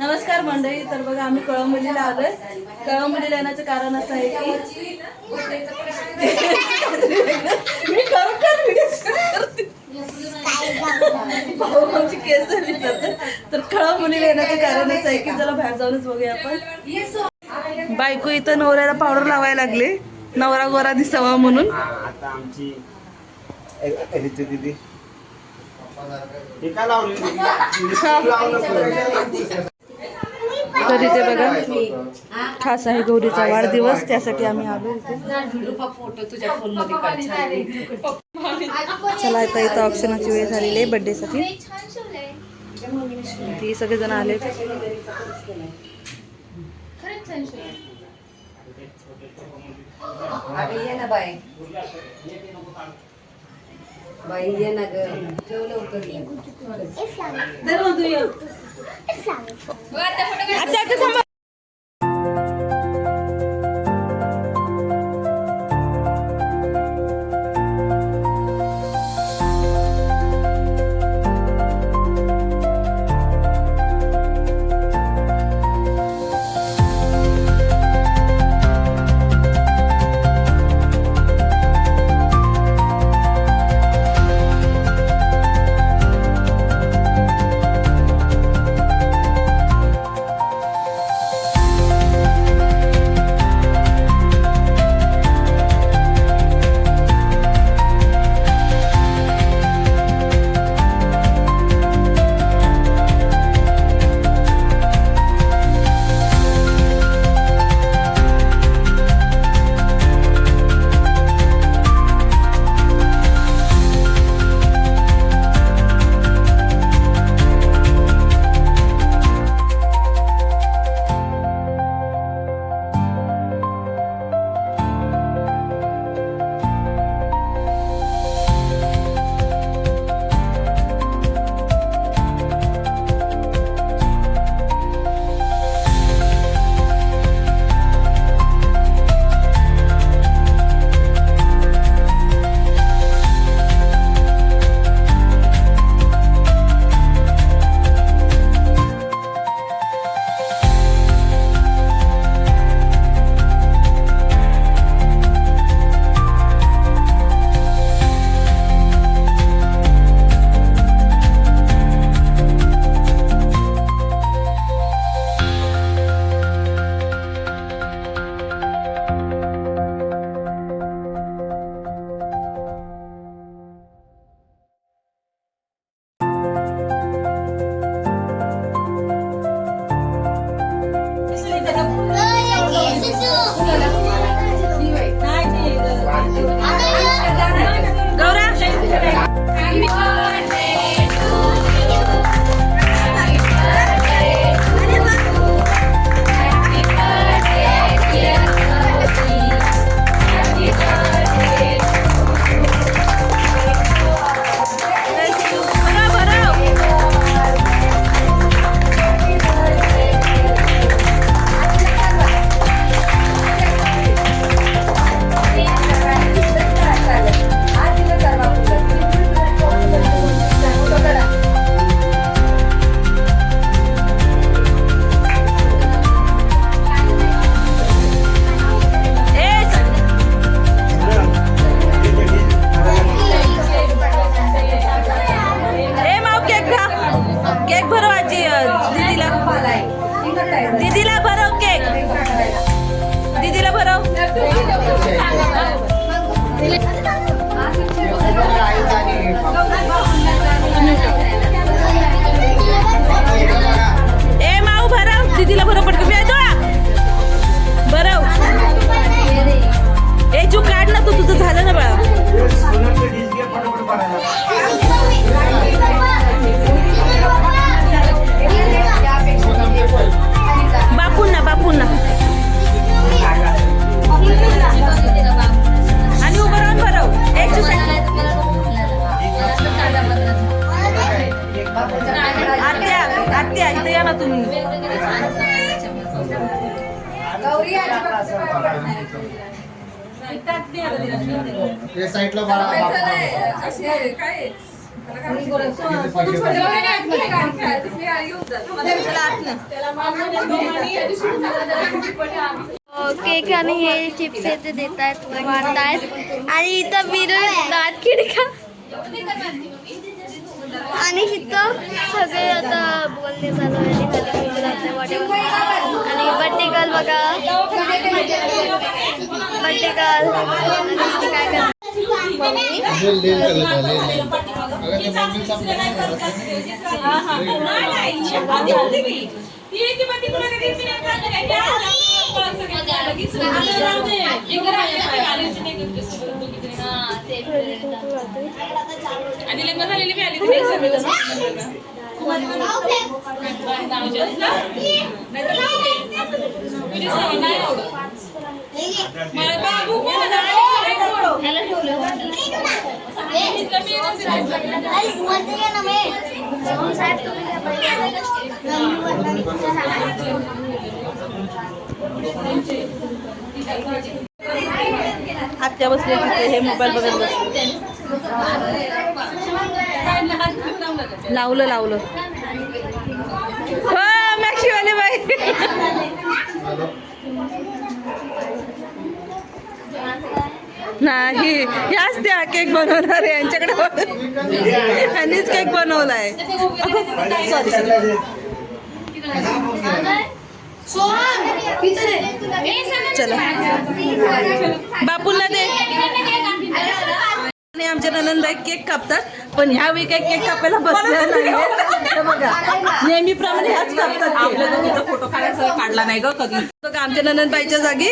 नमस्कार मंडळी तर बघा आम्ही कळंबोलीला आलोय. कळंबोलीला येण्याचं कारण असं आहे की मी खरोखर केस विचारते तर कळंबोलीला येण्याचं कारण असं आहे की चला बाहेर जाऊनच बघूया आपण. बायको इथं नवऱ्याला पावडर लावायला लागले. नवरा गोरा दिसावा म्हणून. आता आमची ऋतू दिदी. हे काय लावली? तर इथे बघा खास आहे गौरीचा वाढदिवस त्यासाठी आम्ही आलो इथे. फोटो तुझ्या फोनमध्ये काढ छान आहे. चला आता इथं ऑप्शनाची वेळ झालेली आहे बर्थडेसाठी ती सगळेजण आले. अगं ये ना बाई. बाई ये ना ग. ठेव लवकर ये. ए माऊ भरव. दीदीला भरव पटकन. बे, डोळा. भरव. ए चू काढ ना तू. तुझं झालं ना बाळा. ते साईडला काय केक आणि हे चिप्स ते देत आहेत आणि इथं मिरर दात खिडका. आणि इथं सगळे आता बोलणे चालू आहे. आणि बड्डे गर्ल बघा. बड्डे गर्ल काय? करणार मम्मी आत्या बसले तिथे हे मोबाईल बघत बसले. लावलं लावलं. हो मॅक्सीवाले बाई. नाही याच त्या केक बनवणार आहे यांच्याकडे यांनीच केक बनवलाय. चला. बापूला दे. आणि आमच्या ननंदबाई केक कापतात पण ह्यावेळी काही केक कापायला बसल्या नाही. बघा नेहमीप्रमाणे ह्याच कापतात आपल्या फोटो काढायचा काढला नाही ग कधी. बघा आमच्या ननंदबाईच्या जागी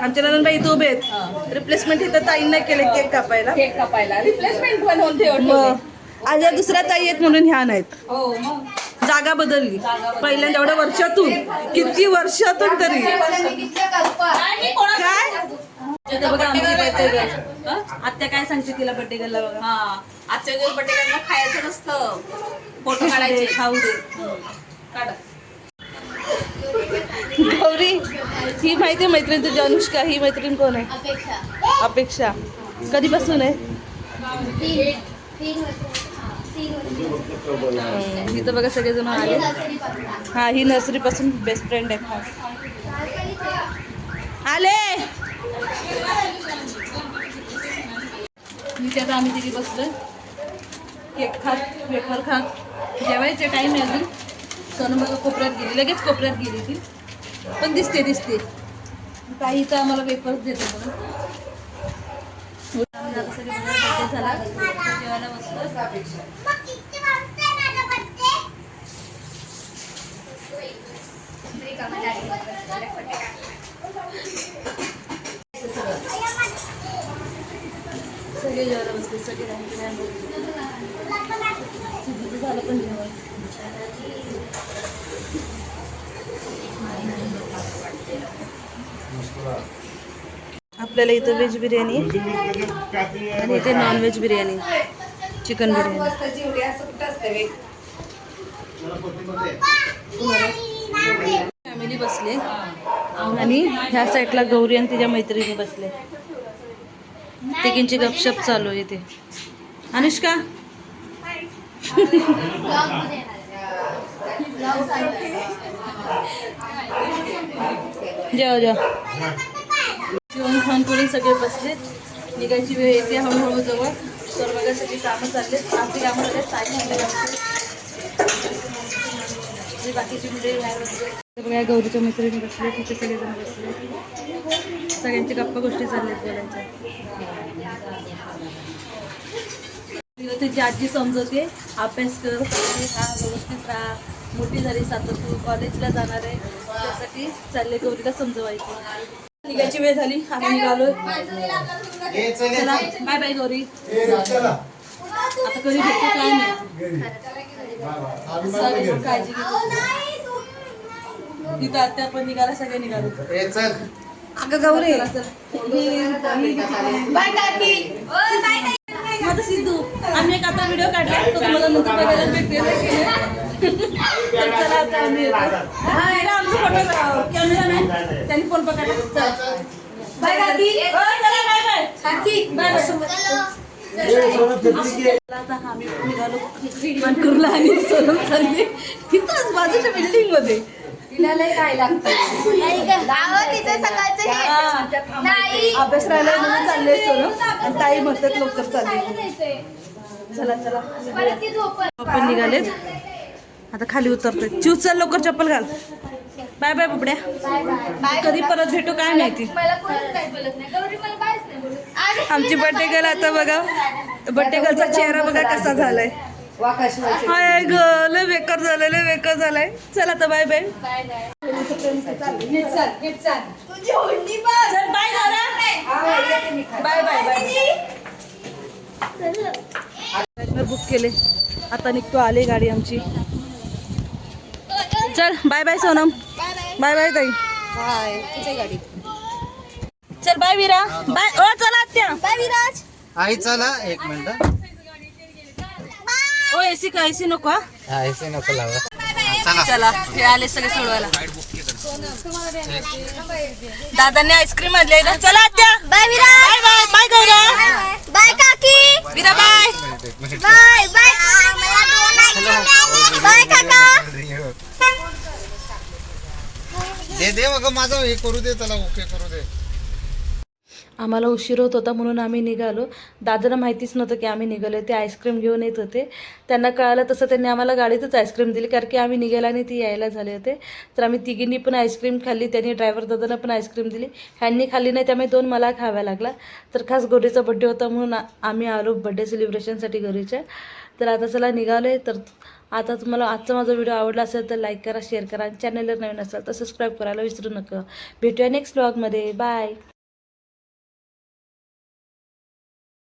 आमच्या ननंदबाई इथं उभे आहेत. रिप्लेसमेंट इथं ताईंना केले केक कापायला. केक कापायला. रिप्लेसमेंट ठेवलं. मग आज या दुसऱ्या ताई आहेत म्हणून ह्या नाहीत. हो जागा बदलली. पहिल्यांदा एवढ्या वर्षातून किती वर्षातून तरी. काय? बघा girl. आत्या काय सांगते तिला बड्डे गर्लला बघा. हा. आजच्या दिवस बड्डे करायला खायचं नसतं. फोटो काढायचे. खाऊ दे. काढ. गौरी ही माहिती आहे मैत्रीण तुझी अनुष्का ही मैत्रीण कोण आहे? अपेक्षा. कधीपासून आहे? हम्म, इथं बघा सगळेजण आले. हा ही नर्सरी पासून बेस्ट फ्रेंड आहे. खास आले! इथे आता आम्ही तिथे बसलो केक खात वेफर खात. जेवायचे टाईम आहे अजून. सोनू बघा कोपऱ्यात गेली. लगेच कोपऱ्यात गेली ती. पण दिसते दिसते. काही तर आम्हाला वेफर्स देते म्हणून सगळे झाला. जेवायला बसलो सगळे जेवायला बसले सगळे राहिले नाही सिद्धूचं झालं पण जेवण. आपल्याला इथं व्हेज बिर्याणी आणि इथे non veg biryani. Chicken biryani family बसले आणि ह्या साईडला गौरी आणि तिच्या मैत्रिणी बसले. तिघींची गपशप चालू आहे इथे. अनुष्का? जेवा जेवा जेवण खाऊन करून सगळे बसलेत निघायची वेळ येते हळूहळू जवळ. तर बघा सगळी कामं चाललेत आपली कामं म्हणले आणि बाकीची मुले बसले बघा गौरीच्या मैत्रिणी बसले तिथे सगळेजण बसले. सगळ्यांची गप्पा गोष्टी चालल्यात बोलायच्या. तिची आजी समजवते अभ्यास कर खा व्यवस्थित राहा. मोठी झाली सातर तू कॉलेजला जाणार आहे. त्यासाठी चालले गौरीला समजवायची. निघायची वेळ झाली आम्ही निघालो चला बाय बाय गौरी. आता कधी भेटतो काय नाही चालेल, काळजी घे तिथं आत्या पण निघाला सगळे निघालो. अगं गौरी बाय काकी. माझा सिद्धू. आम्ही एक आता व्हिडिओ काढला. तो तुम्हाला नंतर बघायला भेटेल. तर चला आता आम्ही येतो. हा, हे आमचा फोटो कॅमेरा नाही. त्यांनी फोन पकडला. चला. बाय काकी. चला बाय बाय. Bye bye. आता आम्ही निघालो. मानकरला आणि सोनम चालली. इथंच बाजूच्या बिल्डिंगमध्ये. नाही. अभ्यास राहिला म्हणून चालले सोनम आणि ताई म्हणतात लवकर चालले. चला चला. आपण निघालेत. आता खाली उतरतोय. चिव चल लवकर चप्पल घाल. बाय बाय बुबड्या. कधी परत भेटू काय माहिती? आमची बड्डे गर्ल आता बघा. बड्डे गर्लचा चेहरा बघा कसा झालाय. हाय ग लय बेकार झालाय लय बेकार झालाय. चल आता बाय बाय चल bye bye bye bye book केले. आता निघतो आली गाडी आमची. चल bye bye Sonam. Bye bye ताई. चल बाय विरा. बाय ओ चला आत्या. बाय विराज. आई चला. एक मिनिट. ओ एसी का एसी नको हा? ऐसे नको लावा. चला हे आले सगळे सोडवायला. दादांनी आईस्क्रीम आणले ना? चला आत्या. Bye Viraj bye bye bye Gaura bye काकी. Vira bye. Bye bye bye काका. दे दे मग माझं हे करू दे त्याला ओके करू दे. आम्हाला उशीर होत होता म्हणून आम्ही निघालो. दादांना माहितीच नव्हतं की आम्ही निघालो ते आईस्क्रीम घेऊन येत होते. त्यांना कळालं तसं त्यांनी आम्हाला गाडीतच आईस्क्रीम दिली कारण की आम्ही निघायला आणि ती यायला झाले होते. तर आम्ही तिघींनी पण आईस्क्रीम खाल्ली त्यांनी ड्रायव्हर दादांना पण आईस्क्रीम दिली. ह्यांनी खाल्ली नाही त्यामुळे दोन मला खाव्या लागला. तर खास गोरीचा बड्डे होता म्हणून आम्ही आलो बड्डे सेलिब्रेशनसाठी घरीच्या तर आता चला निघालो आहे तर आता तुम्हाला आजचा माझा व्हिडिओ आवडला असेल तर लाईक करा शेअर करा. आणि चॅनलवर नवीन असेल तर सबस्क्राईब करायला विसरू नका. भेटूया नेक्स्ट ब्लॉगमध्ये बाय